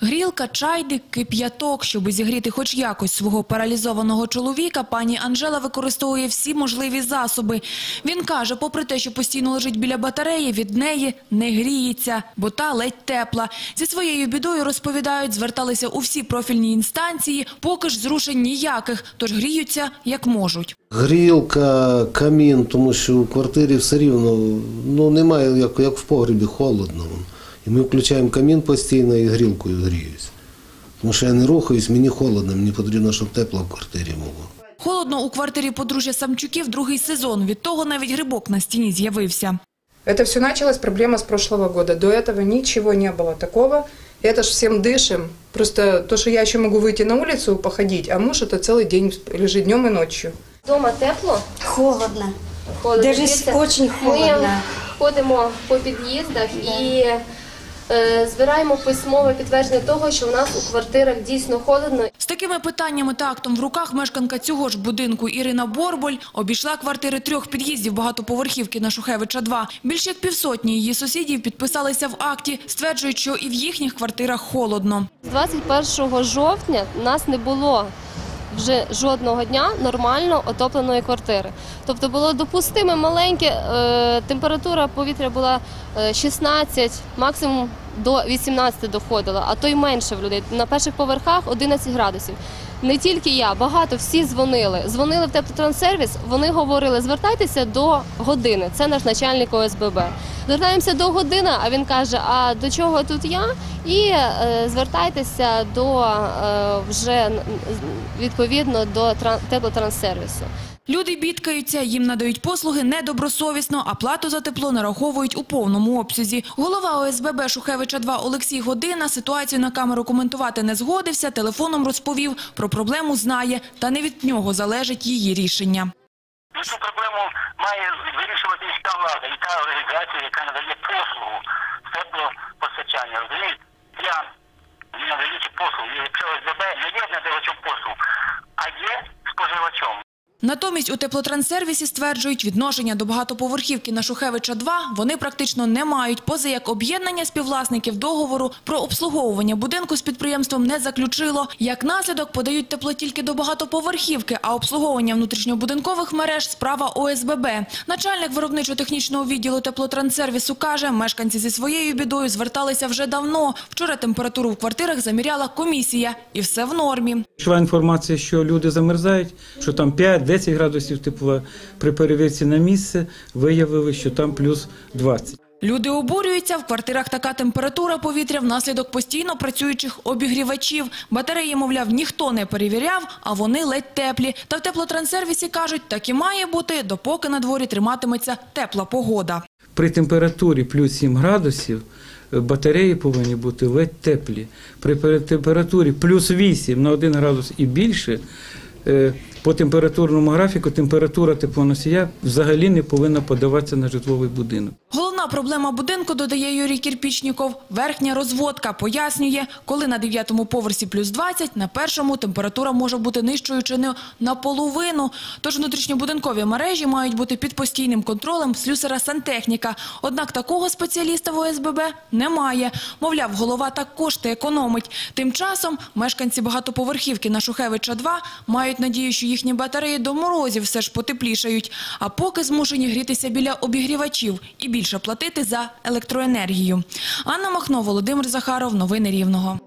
Грілка, чайник, кип'яток. Щоби зігріти хоч якось свого паралізованого чоловіка, пані Анжела використовує всі можливі засоби. Він каже, попри те, що постійно лежить біля батареї, від неї не гріється, бо та ледь тепла. Зі своєю бідою, розповідають, зверталися у всі профільні інстанції, поки ж зрушень ніяких, тож гріються як можуть. Грілка, камін, тому що у квартирі все рівно ну, немає, як, як в погребі, холодно. І ми включаємо камін постійно і грілкою гріюсь. Тому що я не рухаюсь, мені холодно, мені потрібно, щоб тепло в квартирі було. Холодно у квартирі подружжя Самчуків другий сезон. Від того навіть грибок на стіні з'явився. Это все началось проблема с прошлого года. До этого ничего не было такого. Это ж всем дышим. Просто то, что я еще могу выйти на улицу походить, а муж это целый день лежит днем и ночью. Дома тепло, Холодно. холодно. Даже Дивіться, очень холодно. Ми ходимо по під'їздах і е, збираємо письмове підтвердження того, що в нас у квартирах дійсно холодно. З такими питаннями та актом в руках мешканка цього ж будинку Ірина Борболь обійшла квартири трьох під'їздів багатоповерхівки на Шухевича 2. Більше як півсотні її сусідів підписалися в акті, стверджують, що і в їхніх квартирах холодно. З 21 жовтня нас не було вже жодного дня нормально отопленої квартири. Тобто було допустиме маленьке, е, температура повітря була е, 16, максимум до 18 доходила, а то й менше в людей. На перших поверхах 11 градусів. Не тільки я, багато всі дзвонили. Дзвонили в теплотранссервіс, вони говорили, звертайтеся до години. Це наш начальник ОСББ. Звертаємося до години, а він каже: а до чого тут я? І е, звертайтеся до е, вже відповідно до тран- теплотранссервісу. Люди бідкаються, їм надають послуги недобросовісно, а плату за тепло нараховують у повному обсязі. Голова ОСББ Шухевича 2 Олексій Година ситуацію на камеру коментувати не згодився, телефоном розповів, про проблему знає, та не від нього залежить її рішення. Цю проблему має вирішувати міська влада і та організація, яка надає послугу теплопостачання. Розумієте? Я не надаю ці послуги. І Якщо ОСББ не є надавачом послуг, а є споживачом. Натомість у теплотранссервісі стверджують, відношення до багатоповерхівки на Шухевича 2 вони практично не мають, поза як об'єднання співвласників договору про обслуговування будинку з підприємством не заключило. Як наслідок подають тепло тільки до багатоповерхівки, а обслуговування внутрішньобудинкових мереж – справа ОСББ. Начальник виробничо-технічного відділу теплотранссервісу каже, мешканці зі своєю бідою зверталися вже давно. Вчора температуру в квартирах заміряла комісія, і все в нормі. Йшла інформація, що люди замерзають, що там 5-10 градусів тепла. При перевірці на місце виявили, що там плюс 20. Люди обурюються, в квартирах така температура повітря внаслідок постійно працюючих обігрівачів. Батареї, мовляв, ніхто не перевіряв, а вони ледь теплі. Та в теплотрансервісі кажуть, так і має бути, допоки на дворі триматиметься тепла погода. При температурі плюс 7 градусів е, батареї повинні бути ледь теплі. При температурі плюс 8 на 1 градус і більше по температурному графіку температура теплоносія взагалі не повинна подаватися на житловий будинок. Головна проблема будинку, додає Юрій Кірпічніков, верхня розводка. Пояснює, коли на дев'ятому поверсі плюс 20, на першому температура може бути нижчою чи не наполовину. Тож внутрішньобудинкові мережі мають бути під постійним контролем слюсара сантехніка. Однак такого спеціаліста в ОСББ немає. Мовляв, голова так кошти економить. Тим часом мешканці багатоповерхівки на Шухевича 2 мають надію, що їхні батареї до морозів все ж потеплішають. А поки змушені грітися біля обігрівачів і більше платити за електроенергію. Анна Махно, Володимир Захаров. Новини Рівного.